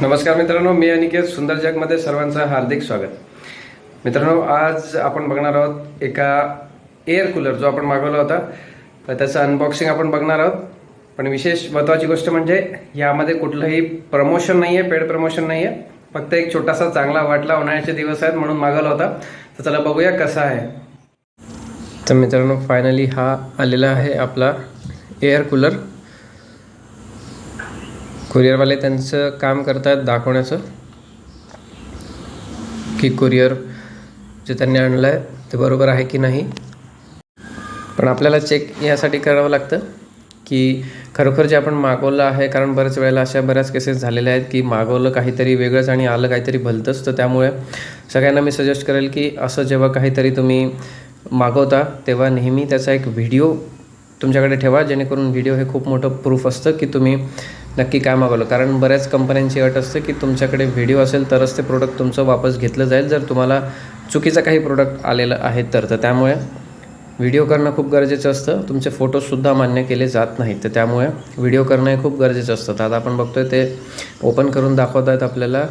नमस्कार मित्रांनो मी अनिकेत सुंदर जगमध्ये सर्वांचं हार्दिक स्वागत. मित्रांनो आज आपण बघणार आहोत एका एअर कूलर जो आपण मागवला होता. तर त्याचं अनबॉक्सिंग आपण बघणार आहोत. पण विशेष महत्त्वाची गोष्ट म्हणजे यामध्ये कुठलंही प्रमोशन नाही आहे पेड प्रमोशन नाही आहे फक्त एक छोटासा चांगला वाटला उन्हाळ्याचे दिवस आहेत म्हणून मागवला होता. तर चला बघूया कसा आहे. तर मित्रांनो फायनली हा आलेला आहे आपला एअर कूलर कुरिअरवाले त्यांचं काम करतात दाखवण्याचं. की कुरिअर जे त्यांनी आणलं आहे ते बरोबर आहे की नाही. पण आपल्याला चेक यासाठी करावं लागतं की खरोखर जे आपण मागवलं आहे कारण बऱ्याच वेळेला अशा बऱ्याच केसेस झालेल्या आहेत की मागवलं काहीतरी वेगळंच आणि आलं काहीतरी भलतंच तर त्यामुळे सगळ्यांना मी सजेस्ट करेल की असं जेव्हा काहीतरी तुम्ही मागवता तेव्हा नेहमी त्याचा एक व्हिडिओ तुमच्याकडे ठेवा जेणेकरून व्हिडिओ हे खूप मोठं प्रूफ असतं की तुम्ही नक्की काय मागवलं? कारण बऱ्याच कंपन्यांची अट असते की तुमच्याकडे व्हिडिओ असेल तरच ते प्रोडक्ट तुमचं वापस घेतलं जाईल. जर तुम्हाला चुकीचं काही प्रोडक्ट आलेलं आहे तर. तर त्यामुळे व्हिडिओ करणं खूप गरजेचं असतं. तुमचे फोटोजसुद्धा मान्य केले जात नाहीत. तर त्यामुळे व्हिडिओ करणं हे खूप गरजेचं असतं. तर आता आपण बघतोय ते ओपन करून दाखवत आहेत आपल्याला.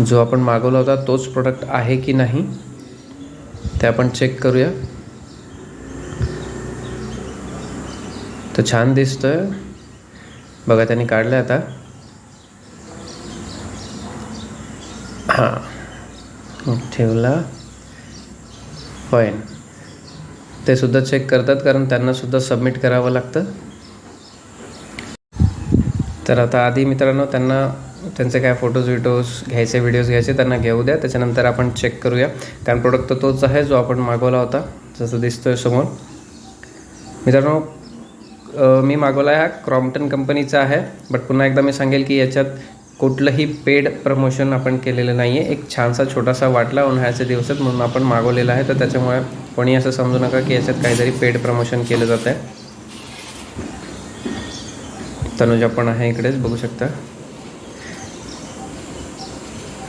जो आपण मागवला होता तोच प्रोडक्ट आहे की नाही ते आपण चेक करूया. तर छान दिसतं बघा त्यांनी काढलं आता. हां. ठेवला. फाईन ते सुद्धा चेक करतात कारण त्यांना सुद्धा सबमिट करावं लागतं. तर आता आधी मित्रांनो त्यांना त्यांचे काय फोटोज विटोज घ्यायचे व्हिडिओज घ्यायचे त्यांना घेऊ द्या. त्याच्यानंतर आपण चेक करूया. कारण प्रोडक्ट तर तोच आहे जो आपण मागवला होता जसं दिसतोय समोर. मित्रांनो मी मागवला आहे हा क्रॉम्प्टन कंपनीचा आहे. बट पुन्हा एकदा मी सांगेल की याच्यात कुठलंही पेड प्रमोशन आपण केलेलं नाही आहे एक छानसा छोटासा वाटला उन्हाळ्याच्या दिवसात म्हणून आपण मागवलेला आहे. तर त्याच्यामुळे कोणी असं समजू नका की याच्यात काहीतरी पेड प्रमोशन केलं जात आहे तनुजा पण आहे इकडेच बघू शकता.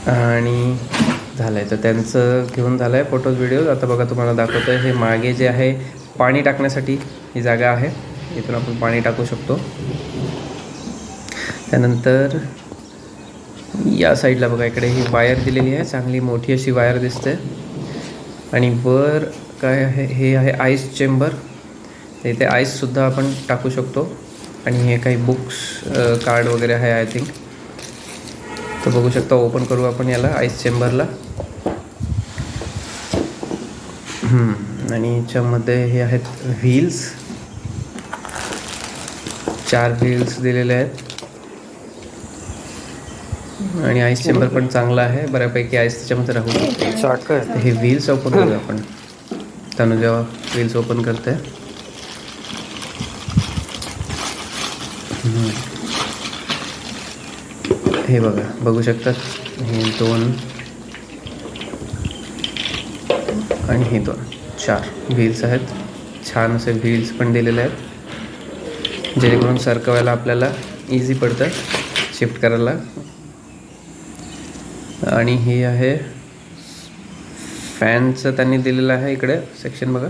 आणि झालं आहे तर त्यांचं घेऊन झालं आहे फोटोज व्हिडिओज आता बघा तुम्हाला दाखवतं आहे हे मागे जे आहे पाणी टाकण्यासाठी ही जागा आहे. इथून आपण पाणी टाकू शकतो. त्यानंतर या साईडला बघा इकडे ही वायर दिलेली आहे. चांगली मोठी अशी वायर दिसते. आणि वर काय आहे हे आहे आईस चेंबर इथे आईससुद्धा आपण टाकू शकतो. आणि हे काही बुक्स कार्ड वगैरे आहे आय थिंक तर बघू शकता ओपन करू आपण याला आईस चेंबरला आणि याच्यामध्ये हे आहेत व्हील्स चार व्हील्स दिलेले आहेत. आणि आईस चेंबर पण चांगला आहे. बऱ्यापैकी आईस त्याच्यामध्ये राहू शकते. हे व्हील्स ओपन करूया आपण. तनु जेव्हा व्हील्स ओपन करते. हे बघा बघू शकतात हे दोन. आणि हे दोन. चार व्हील्स आहेत. छान असे व्हील्स पण दिलेले आहेत. जेणेकरून सरकवायला आपल्याला इझी पडतं शिफ्ट करायला. आणि हे आहे फॅनचं त्यांनी दिलेलं आहे इकडे सेक्शन बघा.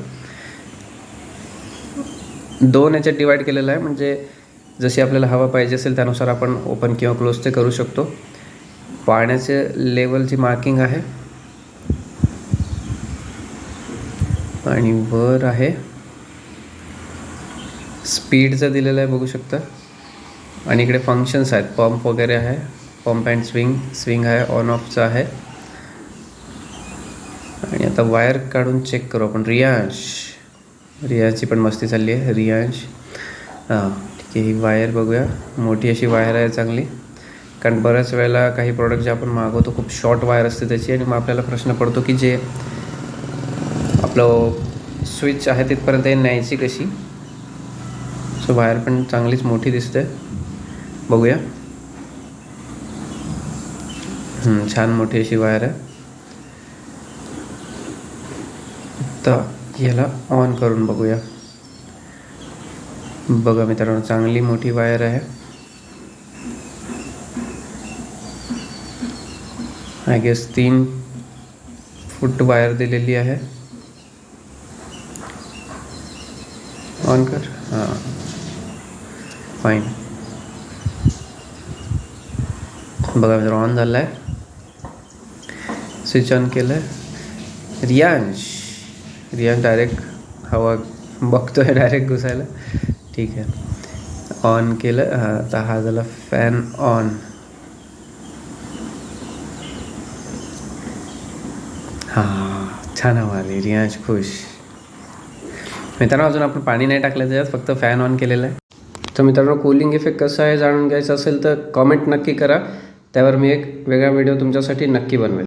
दोन याच्यात डिवाईड केलेलं आहे म्हणजे जशी आपल्याला हवा पाहिजे असेल त्यानुसार आपण ओपन किंवा क्लोज ते करू शकतो. पाण्याचे लेवलची मार्किंग आहे. आणि वर आहे. स्पीडचं दिलेलं आहे बघू शकता. आणि इकडे फंक्शन्स आहेत. पंप वगैरे आहे. पंप अँड स्विंग स्विंग आहे ऑन ऑफचं आहे. आणि आता वायर काढून चेक करू आपण. रियांश रियांशची पण मस्ती चालली आहे. रियांश हां ठीक आहे. ही वायर बघूया. मोठी अशी वायर आहे चांगली. कारण बऱ्याच वेळेला काही प्रॉडक्ट जे आपण मागवतो खूप शॉर्ट वायर असते त्याची. आणि मग आपल्याला प्रश्न पडतो की जे आपलं स्विच आहे तिथपर्यंत न्यायची कशी? सो वायर पण चांगलीच मोठी दिसते. बघूया. हम्म, छान मोठी अशी वायर आहे. तर याला ऑन करून बघूया. बघा चांगली मोठी वायर आहे. आय गेस तीन फूट वायर दिलेली आहे. ऑन कर. हाँ. फाईन बघा जर ऑन झाला आहे स्विच ऑन केलं आहे रियांश रियांश डायरेक्ट हवा आहे डायरेक्ट घुसायला ठीक आहे ऑन केलं हां आता हा झाला फॅन ऑन हां छान हवा आली रियांश खुश मित्रांनो अजून आपण पाणी नाही टाकलं त्याच्यात फक्त फॅन ऑन केलेला आहे तर मित्रांनो कूलिंग इफेक्ट कसं आहे जाणून घ्यायचं असेल तर कॉमेंट नक्की करा. त्यावर मी एक वेगळा व्हिडिओ तुमच्यासाठी नक्की बनवेल.